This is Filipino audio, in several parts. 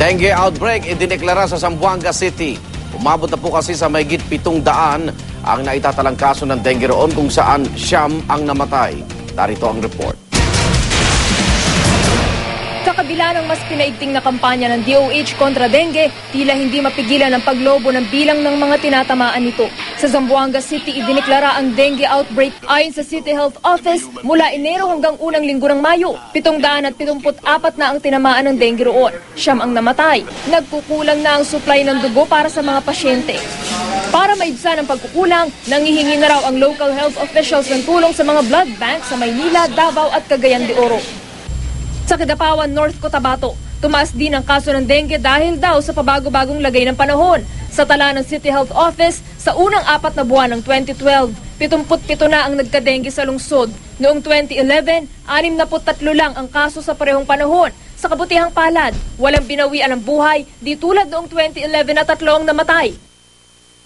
Dengue outbreak idineklara sa Zamboanga City. Umabot na po kasi sa mayigit pitong daan ang naitatalang kaso ng dengue roon kung saan siyam ang namatay. Narito ang report. Kabila ng mas pinaigting na kampanya ng DOH kontra dengue, tila hindi mapigilan ang paglobo ng bilang ng mga tinatamaan nito. Sa Zamboanga City, idineklara ang dengue outbreak ayon sa City Health Office mula Enero hanggang unang linggo ng Mayo. 774 na ang tinamaan ng dengue roon. Siyam ang namatay. Nagkukulang na ang supply ng dugo para sa mga pasyente. Para maibsan ang pagkukulang, nangihingi na raw ang local health officials ng tulong sa mga blood bank sa Maynila, Davao at Cagayan de Oro. Sa Kadapawan, North Cotabato, tumaas din ang kaso ng dengue dahil daw sa pabago-bagong lagay ng panahon. Sa tala ng City Health Office, sa unang apat na buwan ng 2012, 77 na ang nagka-dengue sa lungsod. Noong 2011, 63 lang ang kaso sa parehong panahon. Sa kabutihang palad, walang binawian ng buhay, di tulad noong 2011 na tatlo ang namatay.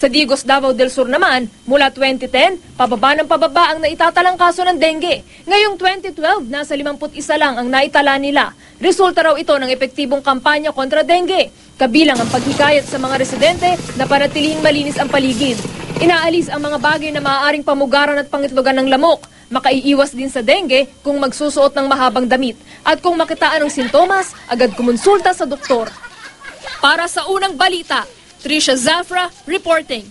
Sa Digos, Davao del Sur naman, mula 2010, pababa ng pababa ang naitatalang kaso ng dengue. Ngayong 2012, nasa 51 lang ang naitala nila. Resulta raw ito ng epektibong kampanya kontra dengue. Kabilang ang paghikayat sa mga residente na panatilihing malinis ang paligid. Inaalis ang mga bagay na maaaring pamugaran at pangitlogan ng lamok. Makaiiwas din sa dengue kung magsusuot ng mahabang damit. At kung makitaan ng sintomas, agad kumonsulta sa doktor. Para sa unang balita, Trisha Zafra reporting.